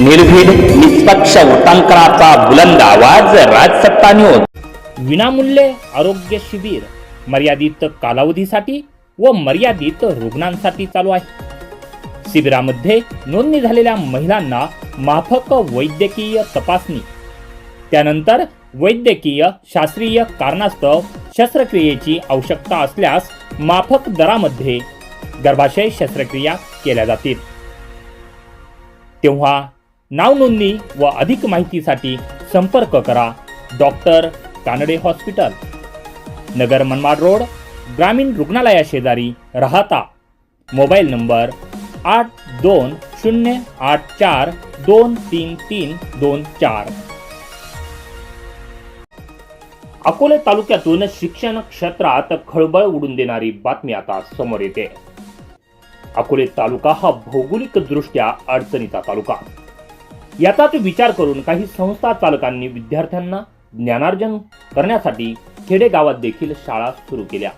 निर्भीड निष्पक्ष वृत्तांकनाचा बुलंद आवाज राजसत्ता न्यूज विनामूल्य आरोग्य शिबिर मर्यादित कालावधीसाठी व मर्यादित रुग्णांसाठी चालू आहे. शिबिरामध्ये नोंदणी झालेल्या महिलांना माफक वैद्यकीय तपासणी. त्यानंतर वैद्यकीय शास्त्रीय कारणास्तव शस्त्रक्रियेची आवश्यकता असल्यास माफक दरामध्ये गर्भाशय शस्त्रक्रिया केल्या जातील. तेव्हा नाव नोंदणी व अधिक माहितीसाठी संपर्क करा. Doctor Kanade hospital. Nagar Manmad road ग्रामीण रुग्णालया शेजारी राहता. मोबाईल नंबर आठ दोन शून्य आठ चार दोन तीन तीन दोन चार. अकोले तालुक्यातून शिक्षण क्षेत्रात खळबळ उडून देणारी बातमी आता समोर येते. अकोले तालुका हा भौगोलिकदृष्ट्या अडचणीचा तालुका. याचाच विचार करून काही संस्था चालकांनी विद्यार्थ्यांना ज्ञानार्जन करण्यासाठी खेडेगावात देखील शाळा सुरू केल्या.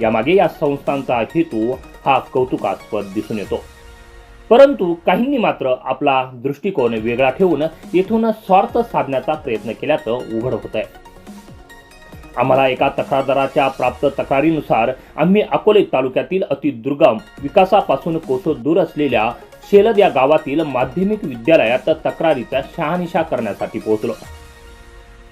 यामागे या संस्थांचा हेतू हा कौतुकास्पद दिसून येतो. परंतु काहींनी मात्र आपला दृष्टिकोन वेगळा ठेवून येथून स्वार्थ साधण्याचा प्रयत्न केल्याचं उघड होत आहे आम्हाला एका तक्रारदाराच्या प्राप्त तक्रारीनुसार आम्ही अकोले तालुक्यातील अतिदुर्गम विकासापासून कोसो दूर असलेल्या शेलद या गावातील माध्यमिक विद्यालयात तक्रारीचा शहानिशा करण्यासाठी पोहोचलो.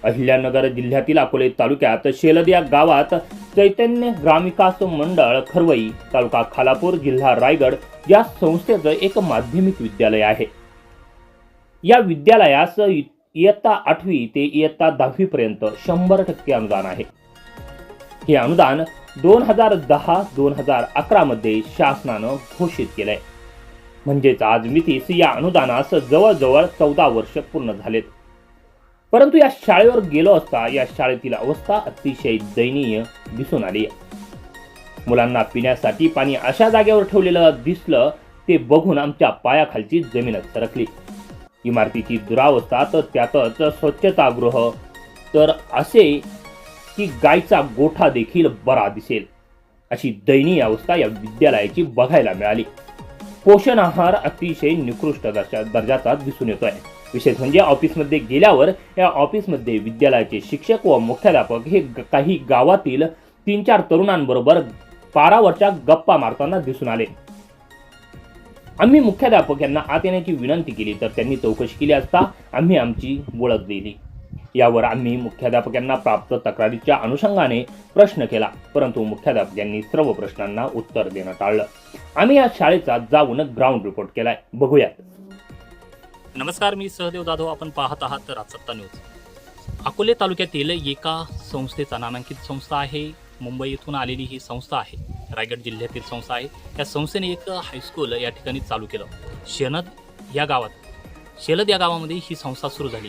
अहिल्यानगर जिल्ह्यातील अकोले तालुक्यात शेलद या गावात चैतन्य ग्रामविकास मंडळ खरवई तालुका खालापूर जिल्हा रायगड या संस्थेचं एक माध्यमिक विद्यालय आहे. या विद्यालयास इयत्ता आठवी ते इयत्ता दहावीपर्यंत शंभर टक्के अनुदान आहे. हे अनुदान दोन हजार दहा दोन हजार अकरा मध्ये शासनानं घोषित केलंय. म्हणजेच आज मितीस या अनुदानास जवळजवळ चौदा वर्ष पूर्ण झालेत. परंतु या शाळेवर गेलो असता या शाळेतील अवस्था अतिशय दयनीय दिसून आली. मुलांना पिण्यासाठी पाणी अशा जागेवर ठेवलेलं दिसलं ते बघून आमच्या पायाखालची जमीनच सरकली. इमारतीची दुरावस्था तर त्यातच स्वच्छतागृह. तर असे की गायचा गोठा देखील बरा दिसेल. अशी दयनीय अवस्था या विद्यालयाची बघायला मिळाली. पोषण आहार अतिशय निकृष्ट दर्जा दर्जाचा दिसून येतोय. विशेष म्हणजे ऑफिसमध्ये गेल्यावर या ऑफिसमध्ये विद्यालयाचे शिक्षक व मुख्याध्यापक हे काही गावातील तीन चार तरुणांबरोबर पारावरच्या गप्पा मारताना दिसून आले. आम्ही मुख्याध्यापक यांना आत येण्याची विनंती केली तर त्यांनी चौकशी केली असता आम्ही आमची ओळख दिली. यावर आम्ही मुख्याध्यापकांना प्राप्त तक्रारीच्या अनुषंगाने प्रश्न केला. परंतु मुख्याध्यापकांनी सर्व प्रश्नांना उत्तर देणं टाळलं. आम्ही या शाळेचा जाऊन ग्राउंड रिपोर्ट केलाय. बघूयात. नमस्कार मी सहदेव जाधव. आपण पाहत आहात राजसत्ता न्यूज अकोले तालुक्यातील एका संस्थेचा नामांकित संस्था आहे. मुंबई येथून आलेली ही संस्था आहे. रायगड जिल्ह्यातील संस्था आहे. या संस्थेने एक हायस्कूल या ठिकाणी चालू केलं. शेनद या गावात शेलद या गावामध्ये ही संस्था सुरू झाली.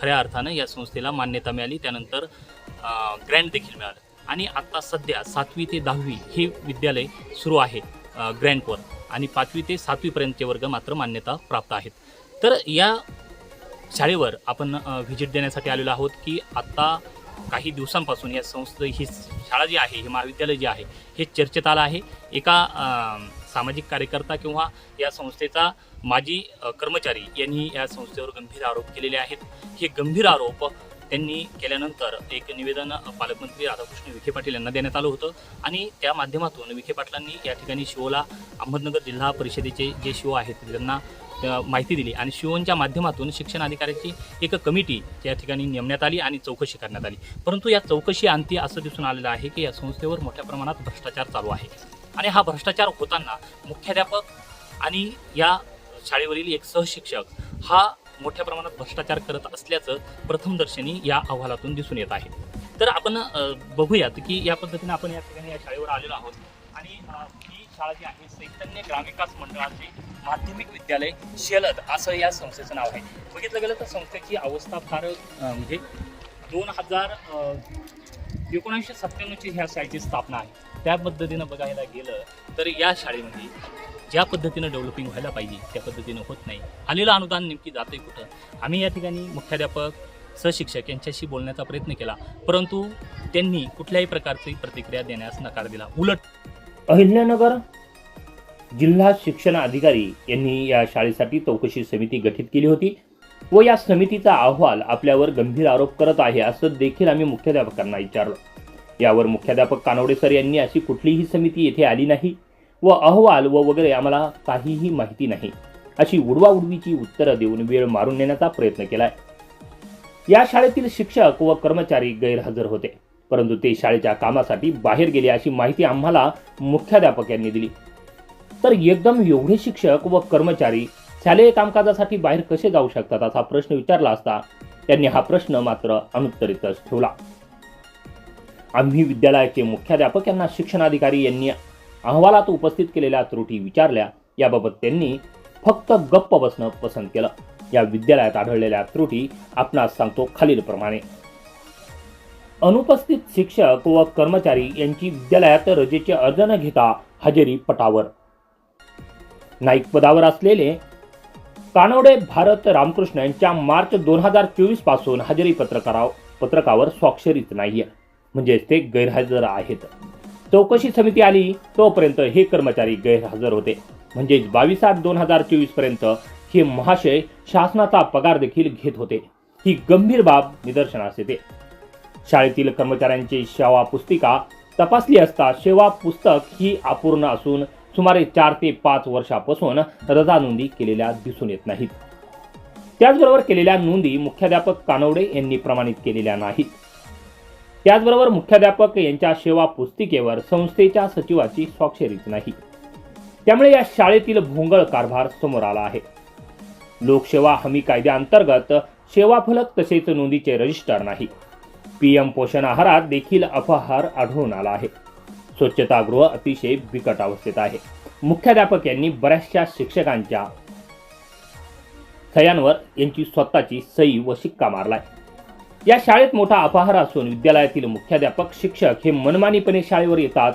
खऱ्या अर्थानं या संस्थेला मान्यता मिळाली. त्यानंतर ग्रँड देखील मिळालं. आणि आत्ता सध्या सातवी ते दहावी हे विद्यालय सुरू आहे ग्रँडवर आणि पाचवी ते सातवीपर्यंतचे वर्ग मात्र मान्यता प्राप्त आहेत. तर या शाळेवर आपण व्हिजिट देण्यासाठी आलेलो आहोत की आत्ता काही दिवसांपासून या संस्थे ही शाळा जी आहे हे महाविद्यालय जे आहे हे चर्चेत आलं आहे. एका सामाजिक कार्यकर्ता किंवा या संस्थेचा माजी कर्मचारी यांनी या संस्थेवर गंभीर आरोप केलेले आहेत. हे गंभीर आरोप त्यांनी केल्यानंतर एक निवेदन पालकमंत्री राधाकृष्ण विखे पाटील यांना देण्यात आलं होतं. आणि त्या माध्यमातून विखे पाटलांनी या ठिकाणी शिवला अहमदनगर जिल्हा परिषदेचे जे शिव आहेत त्यांना माहिती दिली. आणि शिवोंच्या माध्यमातून शिक्षण अधिकाऱ्याची एक कमिटी या ठिकाणी नेमण्यात आली आणि चौकशी करण्यात आली. परंतु या चौकशी अंती असं दिसून आलेलं आहे की या संस्थेवर मोठ्या प्रमाणात भ्रष्टाचार चालू आहे. आणि हा भ्रष्टाचार होताना मुख्याध्यापक आणि या शाळेवरील एक सहशिक्षक हा मोठ्या प्रमाणात भ्रष्टाचार करत असल्याचं प्रथमदर्शनी या अहवालातून दिसून येत आहे. तर आपण बघूयात की या पद्धतीने आपण या ठिकाणी या शाळेवर आलेलो आहोत आणि ही शाळा जी आहे चैतन्य ग्रामविकास मंडळाचे माध्यमिक विद्यालय शेलद असं या संस्थेचं नाव आहे. बघितलं गेलं तर संस्थेची अवस्था फार म्हणजे दोन हजार एकोणीसशे सत्त्याण्णवची ह्या शाळेची स्थापना आहे. त्या पद्धतीनं बघायला गेलं तर या शाळेमध्ये ज्या पद्धतीनं डेव्हलपिंग व्हायला पाहिजे त्या पद्धतीनं होत नाही. आलेलं अनुदान नेमकी जाते कुठं? आम्ही या ठिकाणी मुख्याध्यापक सहशिक्षक यांच्याशी बोलण्याचा प्रयत्न केला. परंतु त्यांनी कुठल्याही प्रकारची प्रतिक्रिया देण्यास नकार दिला. उलट अहिल्यानगर जिल्हा शिक्षण अधिकारी यांनी या शाळेसाठी चौकशी समिती गठीत केली होती. व या समितीचा अहवाल आपल्यावर गंभीर आरोप करत आहे असं देखील आम्ही मुख्याध्यापकांना विचारलं. यावर मुख्याध्यापक कानवडे सर यांनी अशी कुठलीही समिती येथे आली नाही व अहवाल व वगैरे आम्हाला काहीही माहिती नाही अशी उडवाउडवीची उत्तरं देऊन वेळ मारून नेण्याचा प्रयत्न केलाय. या शाळेतील शिक्षक व कर्मचारी गैरहजर होते परंतु ते शाळेच्या कामासाठी बाहेर गेले अशी माहिती आम्हाला मुख्याध्यापक यांनी दिली. तर एकदम एवढे शिक्षक व कर्मचारी शालेय कामकाजासाठी बाहेर कसे जाऊ शकतात असा प्रश्न विचारला असता त्यांनी हा प्रश्न मात्र अनुत्तरितच ठेवला. आम्ही विद्यालयाचे मुख्याध्यापक यांना शिक्षणाधिकारी यांनी अहवालात उपस्थित केलेल्या त्रुटी विचारल्या. याबाबत त्यांनी फक्त गप्प बसणं पसंत केलं. या विद्यालयात आढळलेल्या त्रुटी आपणास सांगतो खालीलप्रमाणे. अनुपस्थित शिक्षक व कर्मचारी यांची विद्यालयात रजेचे अर्ज न घेता हजेरी पटावर. नाईक पदावर असलेले कानोडे भारत रामकृष्ण यांच्या मार्च दोन हजार चोवीसपासून हजेरी पत्रकाराव पत्रकावर स्वाक्षरीत नाहीये. म्हणजे ते गैरहजर आहेत. चौकशी समिती आली तोपर्यंत हे कर्मचारी गैरहजर होते. म्हणजेच बावीस आठ दोन हजार चोवीसपर्यंत हे महाशय शासनाचा पगार देखील घेत होते. ही गंभीर बाब निदर्शनास येते. शाळेतील कर्मचाऱ्यांची सेवा पुस्तिका तपासली असता सेवा पुस्तक ही अपूर्ण असून सुमारे चार ते पाच वर्षापासून रजा नोंदी केलेल्या दिसून येत नाहीत. त्याचबरोबर केलेल्या नोंदी मुख्याध्यापक कानवडे यांनी प्रमाणित केलेल्या नाहीत. त्याचबरोबर मुख्याध्यापक यांच्या सेवा पुस्तिकेवर संस्थेच्या सचिवाची स्वाक्षरीच नाही. त्यामुळे या शाळेतील भोंगळ कारभार समोर आला आहे. लोकसेवा हमी कायद्याअंतर्गत सेवाफलक तसेच नोंदीचे रजिस्टर नाही. पीएम पोषण आहारात देखील अपहार आढळून आला आहे. स्वच्छतागृह अतिशय बिकट अवस्थेत आहे. मुख्याध्यापक यांनी बऱ्याचशा शिक्षकांच्या सह्यांवर यांची स्वतःची सई व शिक्का मारलाय. या शाळेत मोठा अपहार असून विद्यालयातील मुख्याध्यापक शिक्षक हे मनमानीपणे शाळेवर येतात.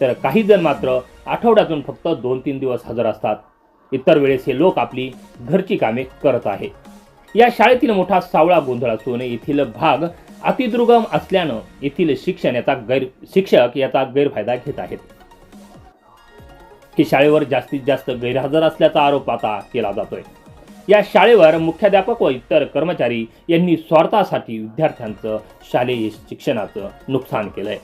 तर काही जण मात्र आठवड्यातून फक्त दोन तीन दिवस हजर असतात. इतर वेळेस हे लोक आपली घरची कामे करत आहे या शाळेतील मोठा सावळा गोंधळ असून येथील भाग अतिदुर्गम असल्यानं येथील शिक्षण याचा गैर शिक्षक याचा गैरफायदा घेत आहेत. की शाळेवर जास्तीत जास्त गैरहजर असल्याचा आरोप आता केला जातोय. या शाळेवर मुख्याध्यापक व इतर कर्मचारी यांनी स्वार्थासाठी विद्यार्थ्यांचं शालेय शिक्षणाचं नुकसान केलंय.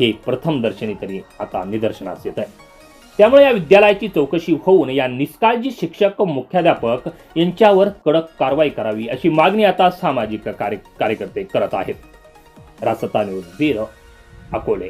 हे प्रथम दर्शनी तरी आता निदर्शनास येत आहे त्यामुळे या विद्यालयाची चौकशी होऊन या निष्काळजी शिक्षक मुख्याध्यापक यांच्यावर कडक कारवाई करावी अशी मागणी आता सामाजिक कार्यकर्ते करत आहेत. रासता न्यूज ब्युरो अकोले.